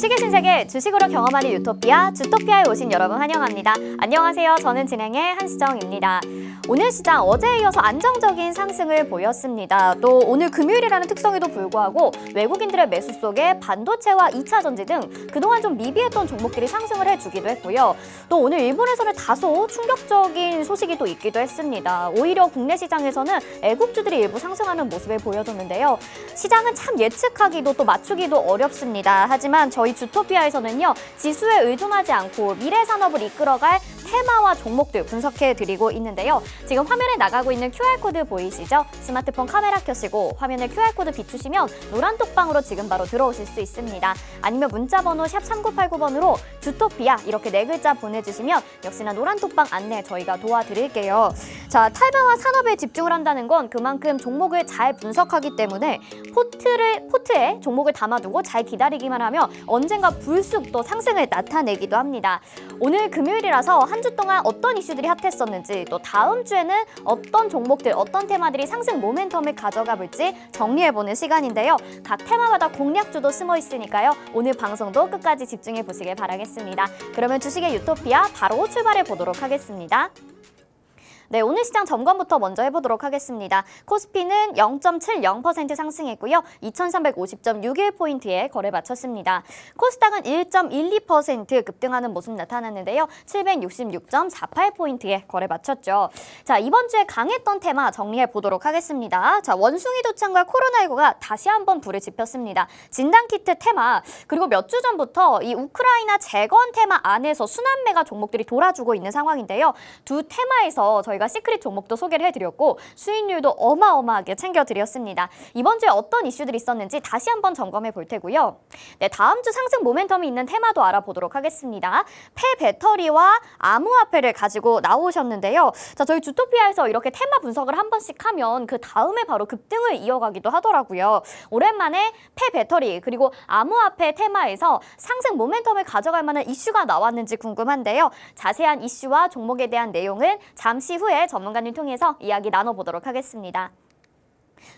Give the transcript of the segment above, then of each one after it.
주식의 신세계 주식으로 경험하는 유토피아 주토피아에 오신 여러분 환영합니다. 안녕하세요. 저는 진행의 한시정입니다. 오늘 시장 어제에 이어서 안정적인 상승을 보였습니다. 또 오늘 금요일이라는 특성에도 불구하고 외국인들의 매수 속에 반도체와 2차 전지 등 그동안 좀 미비했던 종목들이 상승을 해주기도 했고요. 또 오늘 일본에서는 다소 충격적인 소식이 또 있기도 했습니다. 오히려 국내 시장에서는 애국주들이 일부 상승하는 모습을 보여줬는데요. 시장은 참 예측하기도 또 맞추기도 어렵습니다. 하지만 저희 주토피아에서는요 지수에 의존하지 않고 미래 산업을 이끌어갈 테마와 종목들 분석해 드리고 있는데요. 지금 화면에 나가고 있는 QR코드 보이시죠? 스마트폰 카메라 켜시고 화면에 QR코드 비추시면 노란 톡방으로 지금 바로 들어오실 수 있습니다. 아니면 문자 번호 샵 3989번으로 주토피아 이렇게 네 글자 보내주시면 역시나 노란 톡방 안내 저희가 도와드릴게요. 자, 탈바와 산업에 집중을 한다는 건 그만큼 종목을 잘 분석하기 때문에 포트를 포트에 종목을 담아두고 잘 기다리기만 하면 언젠가 불쑥 또 상승을 나타내기도 합니다. 오늘 금요일이라서 한주 동안 어떤 이슈들이 핫했었는지 또 다음 주에는 어떤 종목들, 어떤 테마들이 상승 모멘텀을 가져가 볼지 정리해보는 시간인데요. 각 테마마다 공략주도 숨어 있으니까요. 오늘 방송도 끝까지 집중해 보시길 바라겠습니다. 그러면 주식의 유토피아 바로 출발해 보도록 하겠습니다. 네, 오늘 시장 점검부터 먼저 해보도록 하겠습니다. 코스피는 0.70% 상승했고요. 2350.61포인트에 거래 마쳤습니다. 코스닥은 1.12% 급등하는 모습 나타났는데요. 766.48포인트에 거래 마쳤죠. 자, 이번 주에 강했던 테마 정리해 보도록 하겠습니다. 자, 원숭이 도창과 코로나19가 다시 한번 불을 지폈습니다. 진단키트 테마, 그리고 몇 주 전부터 이 우크라이나 재건 테마 안에서 순환매가 종목들이 돌아주고 있는 상황인데요. 두 테마에서 저희가 시크릿 종목도 소개를 해드렸고 수익률도 어마어마하게 챙겨드렸습니다. 이번 주에 어떤 이슈들이 있었는지 다시 한번 점검해 볼 테고요. 네, 다음 주 상승 모멘텀이 있는 테마도 알아보도록 하겠습니다. 폐배터리와 암호화폐를 가지고 나오셨는데요. 자, 저희 주토피아에서 이렇게 테마 분석을 한 번씩 하면 그 다음에 바로 급등을 이어가기도 하더라고요. 오랜만에 폐배터리 그리고 암호화폐 테마에서 상승 모멘텀을 가져갈 만한 이슈가 나왔는지 궁금한데요. 자세한 이슈와 종목에 대한 내용은 잠시 후에 전문가님 통해서 이야기 나눠보도록 하겠습니다.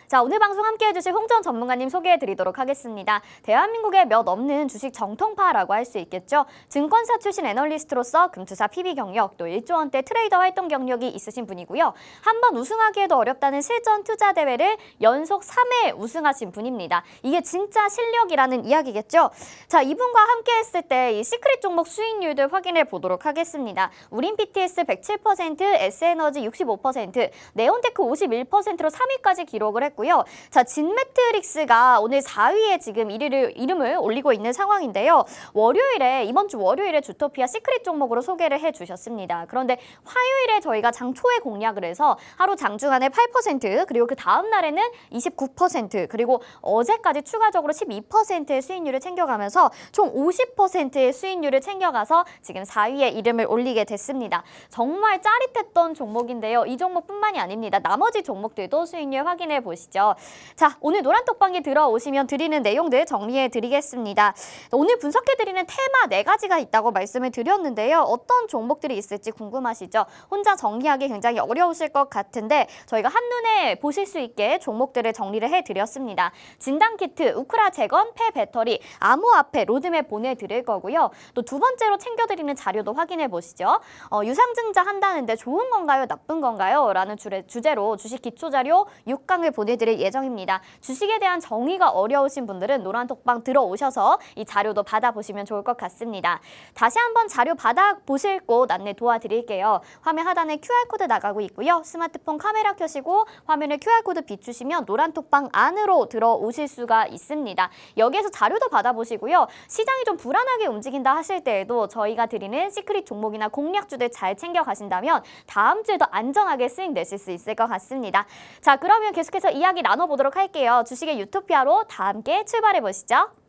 자, 오늘 방송 함께 해주실 홍전 전문가님 소개해 드리도록 하겠습니다. 대한민국의 몇 없는 주식 정통파라고 할 수 있겠죠. 증권사 출신 애널리스트로서 금투사 PB 경력, 또 1조 원대 트레이더 활동 경력이 있으신 분이고요. 한번 우승하기에도 어렵다는 실전 투자 대회를 연속 3회 우승하신 분입니다. 이게 진짜 실력이라는 이야기겠죠. 자, 이분과 함께 했을 때 이 시크릿 종목 수익률들 확인해 보도록 하겠습니다. 우린 PTS 107%, S에너지 65%, 네온테크 51%로 3위까지 기록 을 했고요. 자, 진매트릭스가 오늘 4위에 지금 1위를 이름을 올리고 있는 상황인데요. 월요일에 이번 주 월요일에 주토피아 시크릿 종목으로 소개를 해 주셨습니다. 그런데 화요일에 저희가 장 초에 공략을 해서 하루 장중간에 8% 그리고 그 다음 날에는 29% 그리고 어제까지 추가적으로 12%의 수익률을 챙겨가면서 총 50%의 수익률을 챙겨가서 지금 4위에 이름을 올리게 됐습니다. 정말 짜릿했던 종목인데요. 이 종목뿐만이 아닙니다. 나머지 종목들도 수익률 확인해 보시죠. 자, 오늘 노란 톡방에 들어오시면 드리는 내용들 정리해 드리겠습니다. 오늘 분석해 드리는 테마 네 가지가 있다고 말씀을 드렸는데요. 어떤 종목들이 있을지 궁금하시죠? 혼자 정리하기 굉장히 어려우실 것 같은데 저희가 한눈에 보실 수 있게 종목들을 정리를 해 드렸습니다. 진단 키트, 우크라 재건, 폐 배터리, 암호화폐 로드맵 보내 드릴 거고요. 또 두 번째로 챙겨 드리는 자료도 확인해 보시죠. 어, 유상증자 한다는데 좋은 건가요? 나쁜 건가요? 라는 주제, 주제로 주식 기초 자료 6강을 보내드릴 예정입니다. 주식에 대한 정의가 어려우신 분들은 노란 톡방 들어오셔서 이 자료도 받아보시면 좋을 것 같습니다. 다시 한번 자료 받아보실 곳 안내 도와드릴게요. 화면 하단에 QR코드 나가고 있고요. 스마트폰 카메라 켜시고 화면에 QR코드 비추시면 노란 톡방 안으로 들어오실 수가 있습니다. 여기에서 자료도 받아보시고요. 시장이 좀 불안하게 움직인다 하실 때에도 저희가 드리는 시크릿 종목이나 공략주들 잘 챙겨 가신다면 다음 주에도 안정하게 수익 내실 수 있을 것 같습니다. 자, 그러면 계속해서 이야기 나눠보도록 할게요. 주식의 유토피아로 다 함께 출발해 보시죠.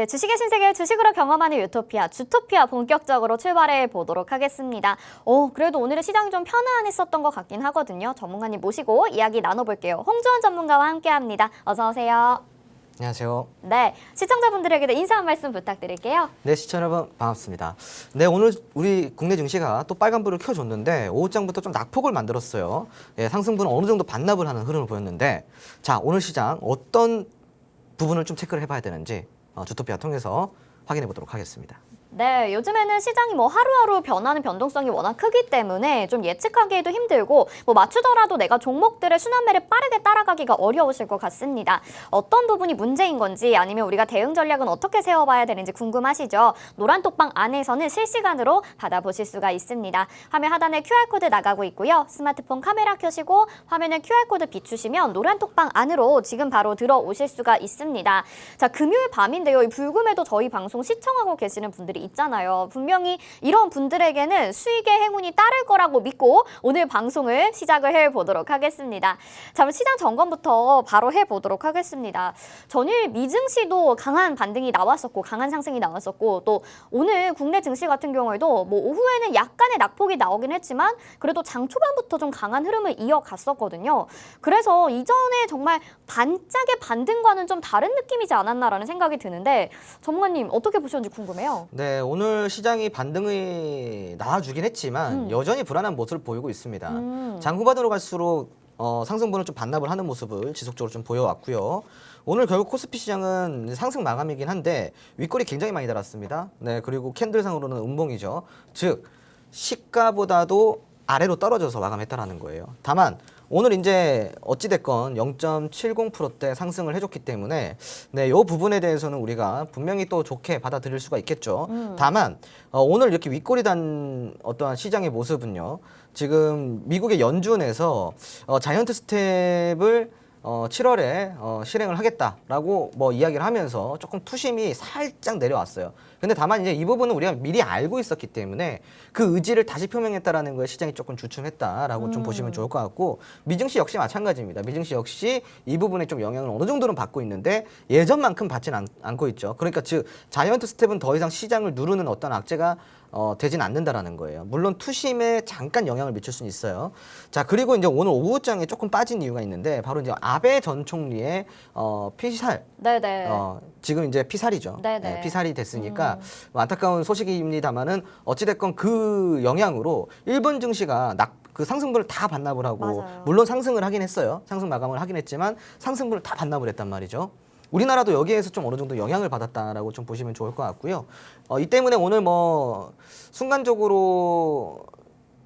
네, 주식의 신세계 주식으로 경험하는 유토피아, 주토피아 본격적으로 출발해 보도록 하겠습니다. 오, 그래도 오늘은 시장이 좀 편안했었던 것 같긴 하거든요. 전문가님 모시고 이야기 나눠볼게요. 홍주원 전문가와 함께합니다. 어서 오세요. 안녕하세요. 네, 시청자분들에게도 인사 한 말씀 부탁드릴게요. 네, 시청자 여러분 반갑습니다. 네, 오늘 우리 국내 증시가 또 빨간불을 켜줬는데 오후장부터 좀 낙폭을 만들었어요. 예, 상승분은 어느 정도 반납을 하는 흐름을 보였는데 자, 오늘 시장 어떤 부분을 좀 체크를 해봐야 되는지 어, 주토피아 통해서 확인해 보도록 하겠습니다. 네, 요즘에는 시장이 뭐 하루하루 변하는 변동성이 워낙 크기 때문에 좀 예측하기에도 힘들고 뭐 맞추더라도 내가 종목들의 순환매를 빠르게 따라가기가 어려우실 것 같습니다. 어떤 부분이 문제인 건지 아니면 우리가 대응 전략은 어떻게 세워봐야 되는지 궁금하시죠? 노란 톡방 안에서는 실시간으로 받아보실 수가 있습니다. 화면 하단에 QR코드 나가고 있고요. 스마트폰 카메라 켜시고 화면에 QR코드 비추시면 노란 톡방 안으로 지금 바로 들어오실 수가 있습니다. 자, 금요일 밤인데요. 이 불금에도 저희 방송 시청하고 계시는 분들이 있잖아요. 분명히 이런 분들에게는 수익의 행운이 따를 거라고 믿고 오늘 방송을 시작을 해 보도록 하겠습니다. 자, 그럼 시장 점검부터 바로 해 보도록 하겠습니다. 전일 미증 시도 강한 반등이 나왔었고 강한 상승이 나왔었고 또 오늘 국내 증시 같은 경우에도 뭐 오후에는 약간의 낙폭이 나오긴 했지만 그래도 장 초반부터 좀 강한 흐름을 이어갔었거든요. 그래서 이전에 정말 반짝의 반등과는 좀 다른 느낌이지 않았나라는 생각이 드는데 전문가님 어떻게 보셨는지 궁금해요. 네, 오늘 시장이 반등이 나와주긴 했지만 음. 여전히 불안한 모습을 보이고 있습니다. 음. 장 후반으로 갈수록 어, 상승분을 좀 반납을 하는 모습을 지속적으로 좀 보여왔고요. 오늘 결국 코스피 시장은 상승 마감이긴 한데 윗골이 굉장히 많이 달았습니다. 네, 그리고 캔들상으로는 음봉이죠. 즉 시가보다도 아래로 떨어져서 마감했다라는 거예요. 다만 오늘 이제 어찌됐건 0.70%대 상승을 해줬기 때문에 네, 이 부분에 대해서는 우리가 분명히 또 좋게 받아들일 수가 있겠죠. 음. 다만 어, 오늘 이렇게 윗골이 단 어떠한 시장의 모습은요. 지금 미국의 연준에서 어, 자이언트 스텝을 어, 7월에 어, 실행을 하겠다라고 뭐 이야기를 하면서 조금 투심이 살짝 내려왔어요. 근데 다만 이제 이 부분은 우리가 미리 알고 있었기 때문에 그 의지를 다시 표명했다라는 거에 시장이 조금 주춤했다라고 좀 음. 보시면 좋을 것 같고 미증시 역시 마찬가지입니다. 미증시 역시 이 부분에 좀 영향을 어느 정도는 받고 있는데 예전만큼 받지는 않, 않고 있죠. 그러니까 즉 자이언트 스텝은 더 이상 시장을 누르는 어떤 악재가 어, 되진 않는다라는 거예요. 물론 투심에 잠깐 영향을 미칠 수는 있어요. 자 그리고 이제 오늘 오후장에 조금 빠진 이유가 있는데 바로 이제 아베 전 총리의 어, 피살 네네. 어, 지금 이제 피살이죠. 네네. 네, 피살이 됐으니까 뭐 안타까운 소식입니다만은 어찌됐건 그 영향으로 일본 증시가 낙, 그 상승분을 다 반납을 하고 맞아요. 물론 상승을 하긴 했어요. 상승 마감을 하긴 했지만 상승분을 다 반납을 했단 말이죠. 우리나라도 여기에서 좀 어느 정도 영향을 받았다라고 좀 보시면 좋을 것 같고요. 어, 이 때문에 오늘 뭐 순간적으로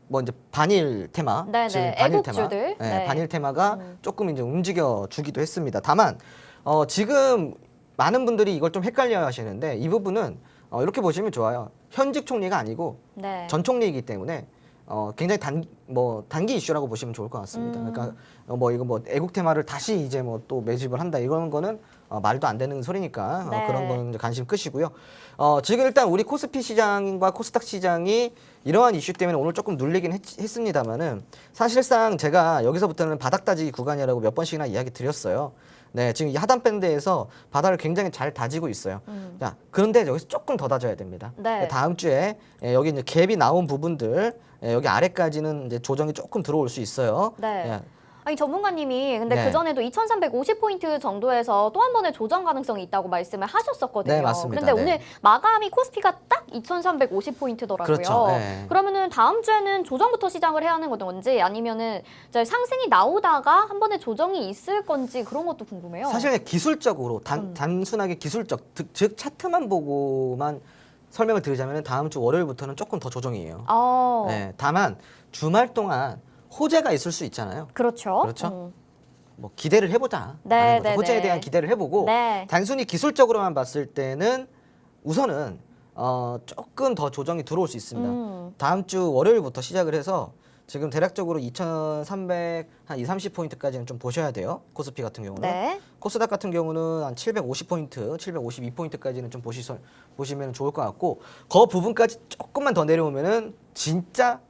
뭐 이제 반일 테마, 네네, 지금 반일 애국주들. 테마, 네. 반일 테마가 음. 조금 이제 움직여 주기도 했습니다. 다만 어, 지금 많은 분들이 이걸 좀 헷갈려 하시는데 이 부분은 어, 이렇게 보시면 좋아요. 현직 총리가 아니고 네. 전 총리이기 때문에 어, 굉장히 단, 뭐, 단기 이슈라고 보시면 좋을 것 같습니다. 음. 그러니까 어, 뭐 이거 뭐 애국 테마를 다시 이제 뭐 또 매집을 한다 이런 거는 어, 말도 안 되는 소리니까 네. 어, 그런 거는 이제 관심 끄시고요. 어, 지금 일단 우리 코스피 시장과 코스닥 시장이 이러한 이슈 때문에 오늘 조금 눌리긴 했, 습니다만은 사실상 제가 여기서부터는 바닥 다지기 구간이라고 몇 번씩이나 이야기 드렸어요. 네, 지금 이 하단 밴드에서 바닥을 굉장히 잘 다지고 있어요. 음. 자, 그런데 여기서 조금 더 다져야 됩니다. 네. 다음 주에 예, 여기 이제 갭이 나온 부분들 예, 여기 아래까지는 이제 조정이 조금 들어올 수 있어요. 네. 예, 아니 전문가님이 근데 네. 그 전에도 2,350포인트 정도에서 또 한 번의 조정 가능성이 있다고 말씀을 하셨었거든요. 네, 맞습니다. 그런데 네. 오늘 마감이 코스피가 딱 2,350포인트더라고요. 그렇죠. 네. 그러면은 다음 주에는 조정부터 시작을 해야 하는 건지 아니면은 상승이 나오다가 한 번의 조정이 있을 건지 그런 것도 궁금해요. 사실 기술적으로 단, 음. 단순하게 기술적 즉, 즉 차트만 보고만 설명을 드리자면 다음 주 월요일부터는 조금 더 조정이에요. 어, 네, 다만 주말 동안 호재가 있을 수 있잖아요. 그렇죠. 그렇죠. 음. 뭐 기대를 해보자. 네, 거죠. 네, 호재에 네. 대한 기대를 해보고 네. 단순히 기술적으로만 봤을 때는 우선은 어, 조금 더 조정이 들어올 수 있습니다. 음. 다음 주 월요일부터 시작을 해서 지금 대략적으로 2,300 한 2, 30 포인트까지는 좀 보셔야 돼요. 코스피 같은 경우는. 네. 코스닥 같은 경우는 한 750 포인트, 752 포인트까지는 좀 보시, 보시면 좋을 것 같고 그 부분까지 조금만 더 내려오면은 진짜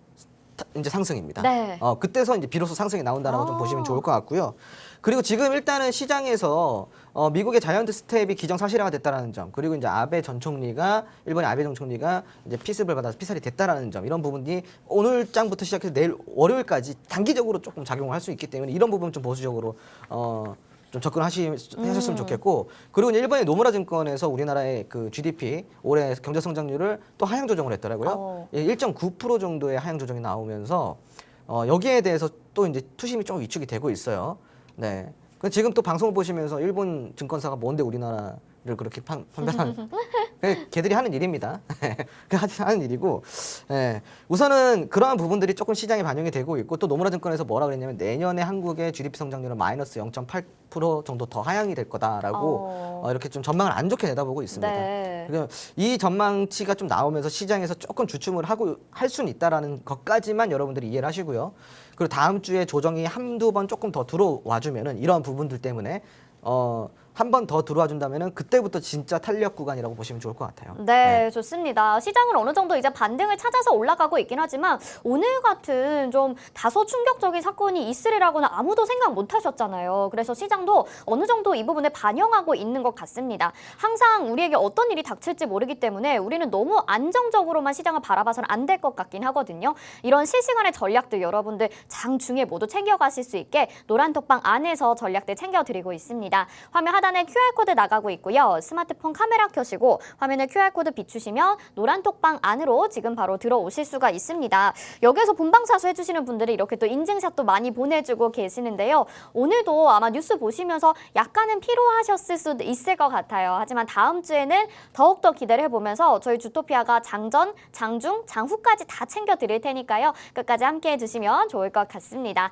타- 이제 상승입니다. 네. 어, 그때서 이제 비로소 상승이 나온다라고 좀 아. 보시면 좋을 것 같고요. 그리고 지금 일단은 시장에서 어, 미국의 자이언트 스텝이 기정사실화가 됐다라는 점, 그리고 이제 아베 전 총리가 일본의 아베 전 총리가 이제 피습을 받아서 피살이 됐다라는 점, 이런 부분이 오늘 장부터 시작해서 내일 월요일까지 단기적으로 조금 작용을 할 수 있기 때문에 이런 부분 좀 보수적으로 어. 좀 접근하셨으면 좋겠고 그리고 이제 일본의 노무라 증권에서 우리나라의 그 GDP 올해 경제 성장률을 또 하향 조정을 했더라고요. 어. 예, 1.9% 정도의 하향 조정이 나오면서 어, 여기에 대해서 또 이제 투심이 좀 위축이 되고 있어요. 네. 그 지금 또 방송을 보시면서 일본 증권사가 뭔데 우리나라를 그렇게 판, 판단한 그 걔들이 하는 일입니다. 그 하- 하는 일이고 예. 우선은 그러한 부분들이 조금 시장에 반영이 되고 있고 또 노무라 증권에서 뭐라 그랬냐면 내년에 한국의 GDP 성장률은 마이너스 0.8% 정도 더 하향이 될 거다라고 어. 어, 이렇게 좀 전망을 안 좋게 내다보고 있습니다. 네. 그래서 이 전망치가 좀 나오면서 시장에서 조금 주춤을 하고 할 수는 있다라는 것까지만 여러분들이 이해를 하시고요. 그리고 다음 주에 조정이 한두 번 조금 더 들어와 주면은 이러한 부분들 때문에 어, 한 번 더 들어와 준다면은 그때부터 진짜 탄력 구간이라고 보시면 좋을 것 같아요. 네, 좋습니다. 시장은 어느 정도 이제 반등을 찾아서 올라가고 있긴 하지만 오늘 같은 좀 다소 충격적인 사건이 있으리라고는 아무도 생각 못 하셨잖아요. 그래서 시장도 어느 정도 이 부분을 반영하고 있는 것 같습니다. 항상 우리에게 어떤 일이 닥칠지 모르기 때문에 우리는 너무 안정적으로만 시장을 바라봐서는 안 될 것 같긴 하거든요. 이런 실시간의 전략들 여러분들 장중에 모두 챙겨가실 수 있게 노란톡방 안에서 전략들 챙겨드리고 있습니다. 화면 하단에 QR코드 나가고 있고요. 스마트폰 카메라 켜시고 화면에 QR코드 비추시면 노란 톡방 안으로 지금 바로 들어오실 수가 있습니다. 여기에서 본방사수 해주시는 분들이 이렇게 또 인증샷도 많이 보내주고 계시는데요. 오늘도 아마 뉴스 보시면서 약간은 피로하셨을 수도 있을 것 같아요. 하지만 다음 주에는 더욱더 기대를 해보면서 저희 주토피아가 장전, 장중, 장후까지 다 챙겨드릴 테니까요. 끝까지 함께 해주시면 좋을 것 같습니다.